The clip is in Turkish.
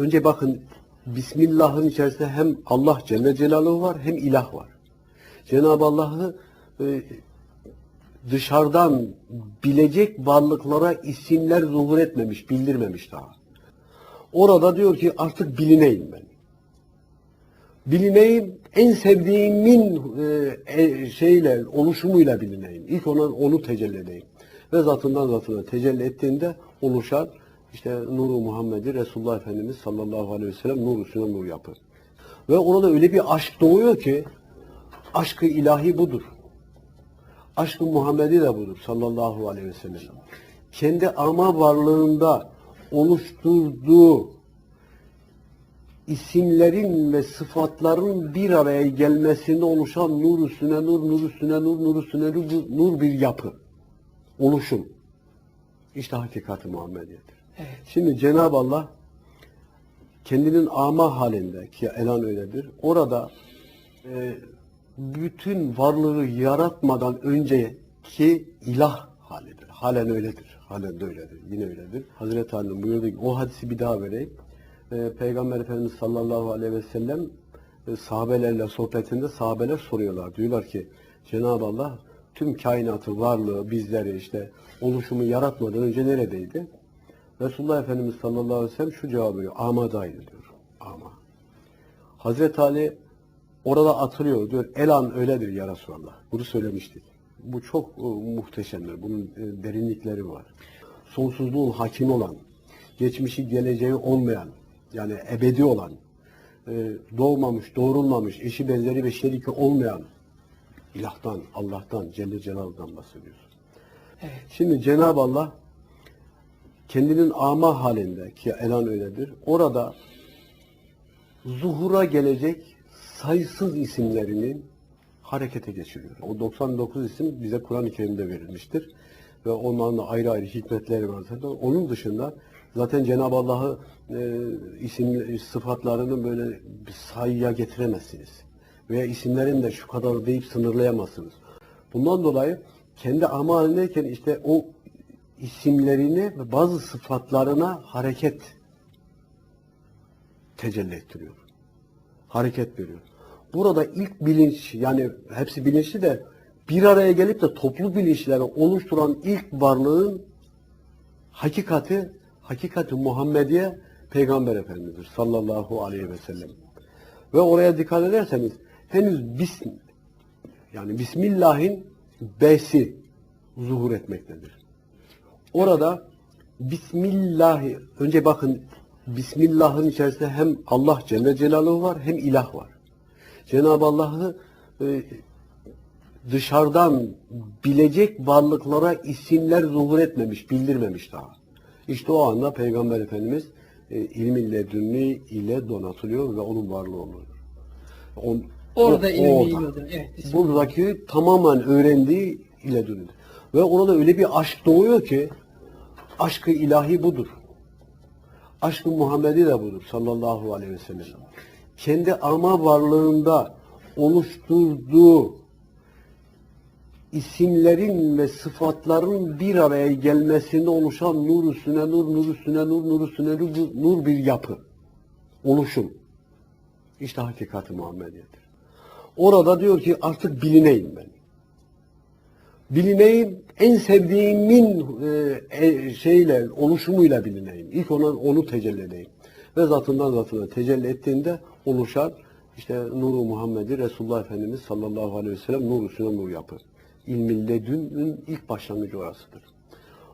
Önce bakın Bismillah'ın içerisinde hem Allah Celle Celaluhu var hem ilah var. Cenab-ı Allah'ı e, dışarıdan bilecek varlıklara isimler zuhur etmemiş, bildirmemiş daha. Orada diyor ki artık bilineyim ben. Bilineyim, en sevdiğimin e, e, şeyle, oluşumuyla bilineyim. İlk ona onu tecelli edeyim. Ve zatından zatına tecelli ettiğinde oluşan işte nuru Muhammed'i Resulullah Efendimiz sallallahu aleyhi ve sellem nur üstüne nur yapar. Ve orada öyle bir aşk doğuyor ki aşkı ilahi budur. Aşkı Muhammed'i de budur sallallahu aleyhi ve sellem. Kendi ama varlığında oluşturduğu isimlerin ve sıfatların bir araya gelmesinde oluşan nur üstüne nur, nur üstüne nur, nur üstüne nur, nur bir yapı. Oluşum. İşte hakikati Muhammediyedir. Şimdi Cenab-ı Allah kendinin ama halinde ki elan öyledir. Orada e, bütün varlığı yaratmadan önceki ilah halidir. Halen öyledir. Halen de öyledir. Yine öyledir. Hazreti Ali'nin buyurduğu o hadisi bir daha vereyim. E, Peygamber Efendimiz sallallahu aleyhi ve sellem e, sahabelerle sohbetinde sahabeler soruyorlar. Diyorlar ki Cenab-ı Allah tüm kainatı, varlığı, bizleri işte oluşumu yaratmadan önce neredeydi? Resulullah Efendimiz sallallahu aleyhi ve sellem şu cevabı veriyor. Amadaydı diyor. Ama. Hazreti Ali orada atılıyor diyor. Elan öyledir ya Resulallah. Bunu söylemiştik. Bu çok e, muhteşemdir. Bunun e, derinlikleri var. Sonsuzluğun hakimi olan, geçmişi geleceği olmayan, yani ebedi olan, e, doğmamış, doğrulmamış, eşi benzeri ve şeriki olmayan ilahtan, Allah'tan, Celle Celaluhu'dan bahsediyoruz. Evet. Şimdi Cenab-ı Allah kendinin ama halinde ki elan öyledir. Orada zuhura gelecek sayısız isimlerinin harekete geçiriyor. O 99 isim bize Kur'an-ı Kerim'de verilmiştir. Ve onların da ayrı ayrı hikmetleri var zaten. Onun dışında zaten Cenab-ı Allah'ı e, isim sıfatlarını böyle bir sayıya getiremezsiniz. Veya isimlerini de şu kadar deyip sınırlayamazsınız. Bundan dolayı kendi ama halindeyken işte o isimlerini ve bazı sıfatlarına hareket tecelli ettiriyor. Hareket veriyor. Burada ilk bilinç yani hepsi bilinçli de bir araya gelip de toplu bilinçleri oluşturan ilk varlığın hakikati, hakikati Muhammediye Peygamber Efendimiz'dir sallallahu aleyhi ve sellem. Ve oraya dikkat ederseniz henüz bis, yani Bismillah'in B'si zuhur etmektedir. Orada Bismillahi önce bakın Bismillah'ın içerisinde hem Allah Celle Celaluhu var hem ilah var. Cenab-ı Allah'ı e, dışarıdan bilecek varlıklara isimler zuhur etmemiş, bildirmemiş daha. İşte o anda Peygamber Efendimiz e, ilmi ledünni ile donatılıyor ve onun varlığı oluyor. On, Orada o- ilmi orada. Evet. Buradaki tamamen öğrendiği ile dönüyor. Ve orada öyle bir aşk doğuyor ki aşkı ilahi budur. Aşkı Muhammed'i de budur sallallahu aleyhi ve sellem. Kendi ama varlığında oluşturduğu isimlerin ve sıfatların bir araya gelmesinde oluşan nur üstüne nur, nur üstüne nur, nur üstüne nur, nur bir yapı. Oluşum. İşte hakikati Muhammediyedir. Orada diyor ki artık bilineyim ben. Bilineyim, en sevdiğimin e, e, şeyle, oluşumuyla bilineyim. İlk ona onu tecelli edeyim. Ve zatından zatına tecelli ettiğinde oluşan işte nuru Muhammed'i Resulullah Efendimiz sallallahu aleyhi ve sellem nur üstüne nur yapar. İlmi ledünün ilk başlangıcı orasıdır.